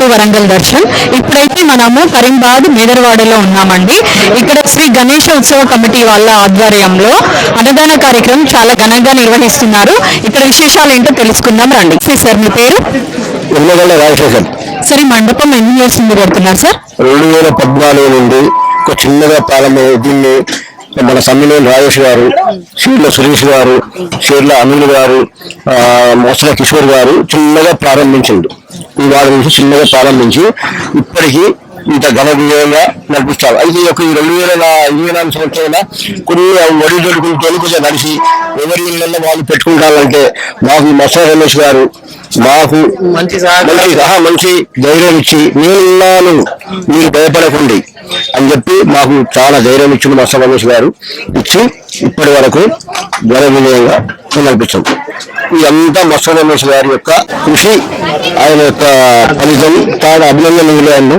To Warangal Darshan. ఇప్పుడైతే మనము కరీంబాద్ మేదర్వాడలో ఉన్నామండి. ఇక్కడ శ్రీ గణేష ఉత్సవ కమిటీ వాళ్ళ ఆధ్వర్యంలో అన్నదాన కార్యక్రమం చాలా ఘనంగా నిర్వహిస్తున్నారు. ఇక్కడ విశేషాలు ఏంటో తెలుసుకుందాం రండి. సార్ మీ పేరు? సరే మండపం ఎన్ని ఇయర్స్ నుండి పెడుతున్నారు సార్? రెండు వేల పద్నాలుగు నుండి ఒక చిన్నగా ప్రారంభం దీన్ని మన సమ్మినేని రాజేష్ గారు షీర్ల సురేష్ గారు షీర్ల అనిల్ గారు మోసల కిషోర్ గారు చిన్నగా ప్రారంభించిండు. వారి నుంచి చిన్నగా ప్రారంభించి ఇప్పటికీ ఇంత ఘన విజయంగా నడిపిస్తారు. అయితే ఈ యొక్క ఈ రెండు వేల ఇరవై నాలుగు సంవత్సరాల కొన్ని ఒడిదొడుకుంటూ కొంచెం నడిచి ఎవరి ఇళ్ళల్లో వాళ్ళు పెట్టుకుంటారంటే మాకు మసా రమేష్ గారు మాకు మంచి మంచి ధైర్యం ఇచ్చి నేను ఉన్నాను మీరు భయపడకండి అని చెప్పి మాకు చాలా ధైర్యం ఇచ్చింది మసా రమేష్ గారు ఇచ్చి ఇప్పటి వరకు ఘన విజయంగా నడిపించాం. ఇదంతా మసా రమేష్ గారి యొక్క కృషి. ఆయన యొక్క ఫలితం. తాను అభినందనలు ఆయన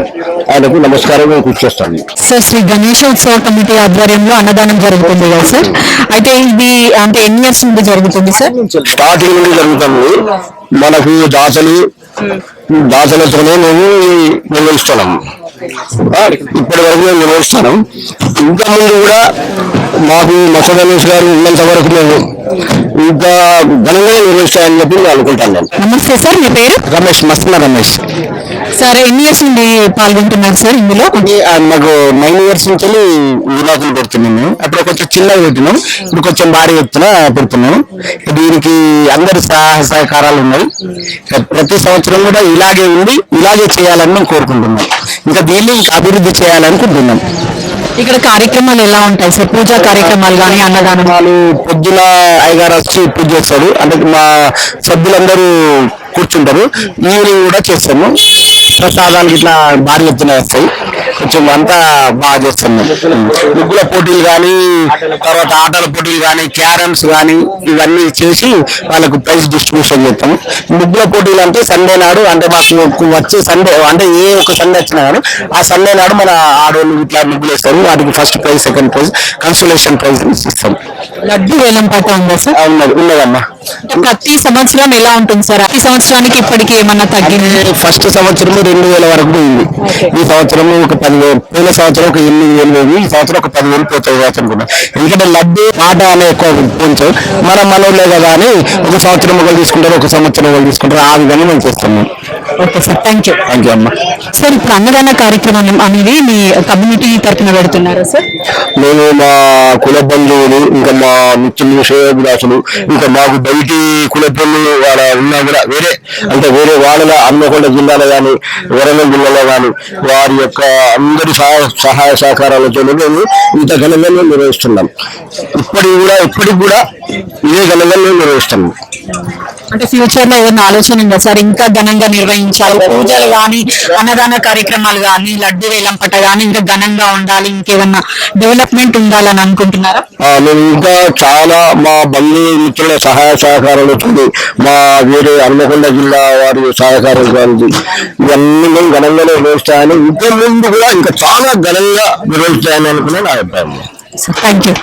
ఆయనకు నమస్కారం కృషి చేస్తాను. సార్ శ్రీ గణేష ఉత్సవ కమిటీ ఆధ్వర్యంలో అన్నదానం జరుగుతుంది కదా సార్? అయితే ఇది అంటే ఎన్ని ఇయర్స్ నుండి జరుగుతుంది సార్? స్టార్టింగ్ నుండి జరుగుతుంది. మనకు దాతలు దాతలతోనే మేము నిర్వహిస్తున్నాం. ఇప్పటి వరకు మేము నిర్వహిస్తున్నాం. ఇంకా ముందు కూడా మాకు మసా రమేష్ గారు ఉన్నంత వరకు మేము ఘనంగా నిర్వహిస్తాయని చెప్పి నేను అనుకుంటాను నేను. నమస్తే సార్ మీ పేరు? రమేష్ మస్తున్న రమేష్. సార్ ఎన్ని ఇయర్స్ నుండి పాల్గొంటున్నారు సార్ ఇందులో? మాకు నైన్ ఇయర్స్ నుంచి వినాకులు పెడుతున్నాము అప్పుడు కొంచెం చిన్నగా పెట్టినాం. ఇప్పుడు కొంచెం భారీ ఎత్తున పెడుతున్నాం. దీనికి అందరి సహాయ సహకారాలు ఉన్నాయి. ప్రతి సంవత్సరం కూడా ఇలాగే ఉండి ఇలాగే చేయాలని మేము కోరుకుంటున్నాం. ఇంకా దీన్ని ఇంకా అభివృద్ధి చేయాలనుకుంటున్నాం. ఇక్కడ కార్యక్రమాలు ఎలా ఉంటాయి సార్? పూజా కార్యక్రమాలు కానీ అన్నదానాలు వాళ్ళు పొద్దున అయ్యగారు వచ్చి పూజ చేస్తారు. అంటే మా సభ్యులందరూ కూర్చుంటారు. ఈవినింగ్ కూడా చేస్తాము. ప్రసాదాలు ఇట్లా భారీ ఎత్తున వస్తాయి. కొంచెం అంతా బాగా చేస్తున్నాం. ముగ్గుల పోటీలు కానీ తర్వాత ఆటల పోటీలు కానీ క్యారమ్స్ కానీ ఇవన్నీ చేసి వాళ్ళకు ప్రైజ్ డిస్ట్రిబ్యూషన్ చేస్తాము ముగ్గుల పోటీలు అంటే సండే నాడు అంటే మాకు వచ్చే సండే అంటే ఏ ఒక సండే వచ్చినా కానీ ఆ సండే నాడు మన ఆడవాళ్ళు ఇట్లా ముగ్గులు వేస్తారు. వాటికి first prize second prize consolation prize ఇస్తాం. లడ్డు వేలం పాట ఉందా సార్? ఉన్నది ఉన్నదమ్మా. ప్రతి సంవత్సరం ఎలా ఉంటుంది సార్? ప్రతి సంవత్సరానికి ఇప్పటికి ఏమన్నా తగ్గింది? ఫస్ట్ సంవత్సరం రెండు వేల వరకు పోయింది ఈ సంవత్సరం ఒక పదివేలు పోయిన సంవత్సరం ఒక ఎనిమిది వేలు పోయింది. ఈ సంవత్సరం ఒక పదివేలు పోతుంది అనుకున్నాం. ఎందుకంటే లడ్డు పాట అనే ఎక్కువ కొంచెం మన మనోళ్ళే కదా అని ఒక సంవత్సరం ఒకరు తీసుకుంటారు ఒక సంవత్సరం ఒకరు తీసుకుంటారు. ఆ విధంగా మేము చేస్తున్నాం. Okay sir thank you thank you అమ్మా. సార్ ఇప్పుడు అన్నదాన కార్యక్రమం అనేది మీ కమ్యూనిటీ తరఫున పెడుతున్నారా సార్? మేము మా కుల బంధువులు ఇంకా మా మిత్రులు శ్రేయోభిలాసులు ఇంకా మాకు బయటి కుల పనులు వాళ్ళ ఉన్నా కూడా వేరే అంటే వేరే వాళ్ళ హన్మకొండ జిల్లాలో కానీ వరంగల్ జిల్లాలో కానీ వారి యొక్క అందరి సహాయ సహాయ సహకారాలతో మేము ఇంత ఘనంగా మేము నిర్వహిస్తున్నాం. ఇప్పటికి కూడా ఇప్పటికి కూడా ఇదే ఘనంగా మేము నిర్వహిస్తున్నాం. అంటే ఫ్యూచర్లో ఏదైనా ఆలోచన ఉందా సార్? ఇంకా ఘనంగా నిర్వహించాలి. పూజలు కానీ అన్నదాన కార్యక్రమాలు కానీ లడ్డు వేలంపట కానీ ఇంకా ఘనంగా ఉండాలి. ఇంకేదన్నా డెవలప్మెంట్ ఉండాలని అనుకుంటున్నారా? మేము ఇంకా చాలా మా బంధు మిత్రుల సహాయ సహకారాలతో మా వేరే హన్మకొండ జిల్లా వారి సహకారం కానీ ఇవన్నీ మేము ఘనంగా నిర్వహిస్తాయని ఇంకా ముందు కూడా ఇంకా చాలా ఘనంగా నిర్వహిస్తాయని అనుకునే నా అభిప్రాయం. Thank you